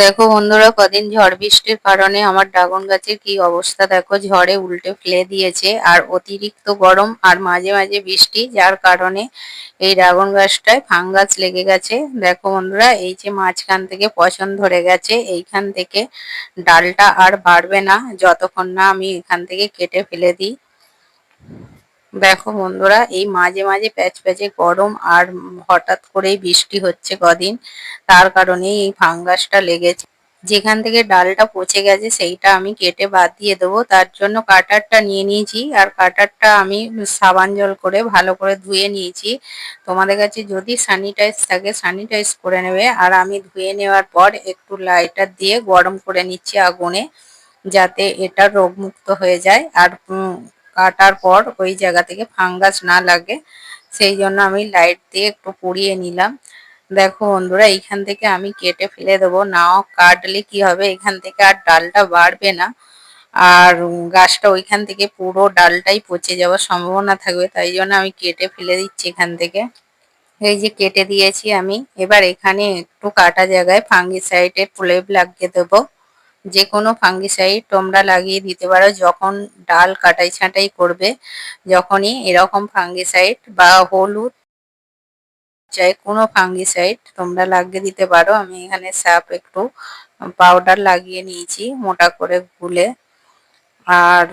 দেখো বন্ধুরা, কদিন ঝড় বৃষ্টির কারণে আমার ড্রাগন গাছের কি অবস্থা? দেখো, ঝড়ে উল্টে ফেলে দিয়েছে, আর অতিরিক্ত গরম আর মাঝে মাঝে বৃষ্টি, যার কারণে এই ড্রাগন গাছটায় ফাঙ্গাস লেগে গেছে। দেখো বন্ধুরা, এই যে মাঝখান থেকে পছন ধরে গেছে, এইখান থেকে ডালটা আর বাড়বে না, যতক্ষণ না আমি এখান থেকে কেটে ফেলে দিই। দেখো বন্ধুরা, এই মাঝে মাঝে প্যাচ প্যাচে গরম আর হঠাৎ করেই বৃষ্টি হচ্ছে কদিন। তার কারণেই এই ফাঙ্গাসটা লেগেছে। যেখান থেকে ডালটা পচে গেছে সেইটা আমি কেটে বাদ দিয়ে দেবো। তার জন্য কাটারটা নিয়ে নিয়েছি আর কাটারটা আমি সাবান জল করে ভালো করে ধুয়ে নিয়েছি। তোমাদের কাছে যদি স্যানিটাইজ থাকে স্যানিটাইজ করে নেবে। আর আমি ধুয়ে নেওয়ার পর একটু লাইটার দিয়ে গরম করে নিচ্ছি আগুনে, যাতে এটা রোগমুক্ত হয়ে যায়। আর কাটার পর ওই জায়গা থেকে ফাঙ্গাস না লাগে। সেই জন্য আমি লাইট দিয়ে একটু পুড়িয়ে নিলাম। দেখো বন্ধুরা, এইখান থেকে আমি কেটে ফেলে দেবো। নাও কাটলে কি হবে? এখান থেকে আর ডালটা বাড়বে না। আর গাছটা ওইখান থেকে পুরো ডালটাই পচে যাওয়ার সম্ভাবনা থাকবে। তাই জন্য আমি কেটে ফেলে দিচ্ছি এখান থেকে। এই যে কেটে দিয়েছি আমি। এবার এখানে একটু কাটা জায়গায় ফাঙ্গিসাইডের প্রলেপ লাগিয়ে দেবো। যে কোনো ফাঙ্গিসাইড তোমরা লাগিয়ে দিতে পারো যখন ডাল কাটাই ছাঁটাই করবে, যখনই এরকম ফাঙ্গিসাইড বা হলুদ চাই কোনো ফাঙ্গিসাইড তোমরা লাগিয়ে দিতে পারো। আমি এখানে সাপ একটু পাউডার লাগিয়ে নিয়েছি মোটা করে গুলে। আর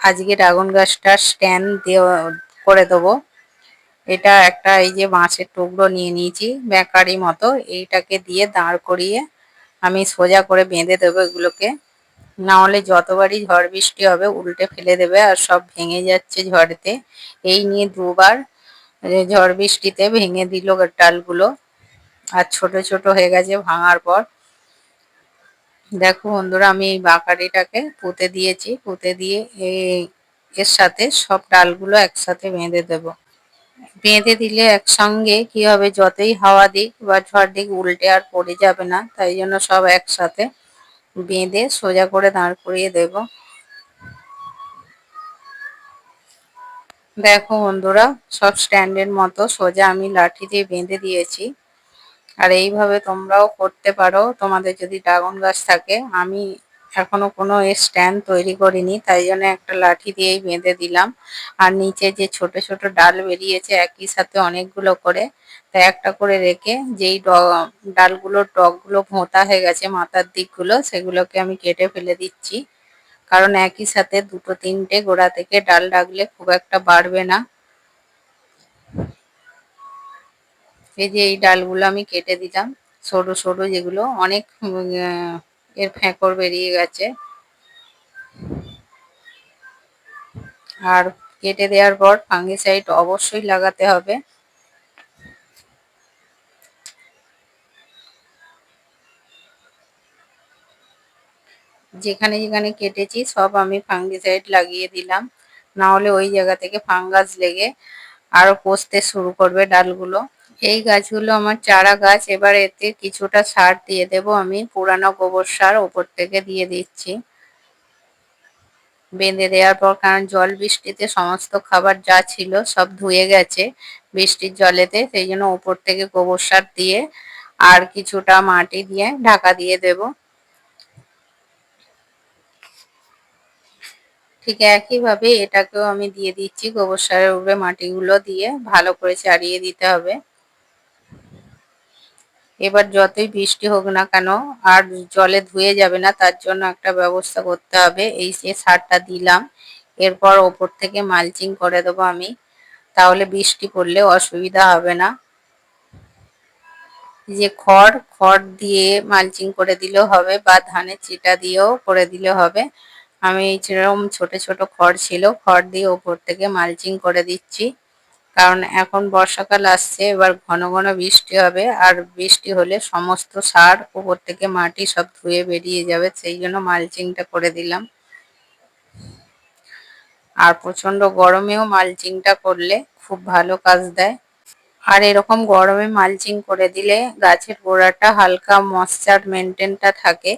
আজকে ড্রাগন গাছটা স্ট্যান্ড করে দেবো। এটা একটা এই যে বাঁশের টুকরো নিয়ে নিয়েছি, বেকারি মতো। এইটাকে দিয়ে দাঁড় করিয়ে আমি সোজা করে বেঁধে দেবো এগুলোকে। না হলে যতবারই ঝড় বৃষ্টি হবে, উল্টে ফেলে দেবে আর সব ভেঙে যাচ্ছে ঝড়েতে। এই নিয়ে দুবার ঝড় বৃষ্টিতে ভেঙে দিল ডালগুলো আর ছোট ছোট হয়ে গেছে ভাঙার পর। দেখো বন্ধুরা, আমি এই বাঁকারিটাকে পুঁতে দিয়েছি। পুঁতে দিয়ে এর সাথে সব ডালগুলো একসাথে বেঁধে দেব। বেঁধে দিলে একসঙ্গে কি হবে? যতই হাওয়া দিক বা ঝড় দিক, উল্টে আর পড়ে যাবে না। তাই জন্য সব একসাথে বেঁধে সোজা করে দাঁড় করিয়ে দেব। দেখো বন্ধুরা, সব স্ট্যান্ডের মতো সোজা আমি লাঠি দিয়ে বেঁধে দিয়েছি। আর এইভাবে তোমরাও করতে পারো। তোমাদের যদি ড্রাগন গাছ থাকে, আমি এখনও কোনো স্ট্যান্ড তৈরি করিনি, তাই জন্য একটা লাঠি দিয়েই বেঁধে দিলাম। আর নিচে যে ছোট ছোট ডাল বেরিয়েছে, একই সাথে অনেকগুলো করে, তাই একটা করে রেখে যেই ডালগুলোর ডগগুলো ভোঁতা হয়ে গেছে মাথার দিকগুলো, সেগুলোকে আমি কেটে ফেলে দিচ্ছি। কারণ একই সাথে দুটো তিনটে গোড়া থেকে ডাল ডাকলে খুব একটা বাড়বে না। এই যে এই ডালগুলো আমি কেটে দিলাম, সরু সরু যেগুলো, অনেক এর ফেঁকর বেরিয়ে গেছে। আর কেটে দেওয়ার পর ফাঙ্গিসাইড অবশ্যই লাগাতে হবে। যেখানে যেখানে কেটেছি সব আমি ফাঙ্গিসাইড লাগিয়ে দিলাম। না হলে ওই জায়গা থেকে ফাঙ্গাস লেগে আরও পচতে শুরু করবে ডালগুলো। এই গাছগুলো আমার চারা গাছ, এবার এতে কিছুটা সার দিয়ে দেব। আমি পুরানো গোবর সার ওপর থেকে দিয়ে দিচ্ছি। বেঁধে দেওয়ার পর, কারণ জল বৃষ্টিতে সমস্ত খাবার যা ছিল সব ধুয়ে গেছে বৃষ্টির জলেতে, সেই জন্য ওপর থেকে গোবর সার দিয়ে আর কিছুটা মাটি দিয়ে ঢাকা দিয়ে দেব। ঠিক একইভাবে এটাকেও আমি দিয়ে দিচ্ছি গোবর সারের উপরে মাটিগুলো দিয়ে। ভালো করে চারিয়ে দিতে হবে। এবার যতই বৃষ্টি হোক না কেন, আর জলে ধুয়ে যাবে না, তার জন্য একটা ব্যবস্থা করতে হবে। এই যে সারটা দিলাম, এরপর ওপর থেকে মালচিং করে দেবো আমি। তাহলে বৃষ্টি পড়লে অসুবিধা হবে না। যে খড় খড় দিয়ে মালচিং করে দিলেও হবে বা ধানের চিটা দিয়েও করে দিলে হবে। আমি যেরকম ছোট ছোট খড় ছিল, খড় দিয়ে ওপর থেকে মালচিং করে দিচ্ছি। কারণ এখন বর্ষাকাল আসছে, এবার ঘন ঘন বৃষ্টি হবে, আর বৃষ্টি হলে সমস্ত সার, উপর থেকে মাটি সব ধুয়ে বেরিয়ে যাবে, সেই জন্য মালচিংটা করে দিলাম। আর প্রচণ্ড গরমেও মালচিংটা করলে খুব ভালো কাজ দেয়। আর এরকম গরমে মালচিং করে দিলে গাছের গোড়াটা হালকা ময়শ্চার মেনটেনটা থাকে,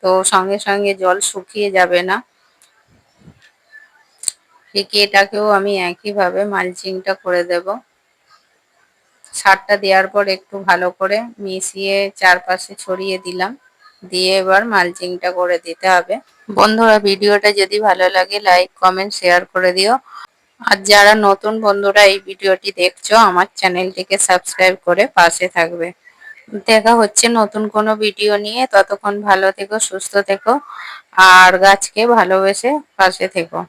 তো সঙ্গে সঙ্গে জল শুকিয়ে যাবে না। ঠিক এটাকেও আমি একইভাবে মালচিংটা করে দেব। সারটা দেওয়ার পর একটু ভালো করে মিশিয়ে চারপাশে ছড়িয়ে দিলাম। দিয়ে এবার মালচিংটা করে দিতে হবে। বন্ধুরা, ভিডিওটা যদি ভালো লাগে লাইক কমেন্ট শেয়ার করে দিও। আর যারা নতুন বন্ধুরা এই ভিডিওটি দেখছ, আমার চ্যানেলটিকে সাবস্ক্রাইব করে পাশে থাকবে। দেখা হচ্ছে নতুন কোনো ভিডিও নিয়ে। ততক্ষণ ভালো থেকো, সুস্থ থেকো, আর গাছকে ভালোবেসে পাশে থেকো।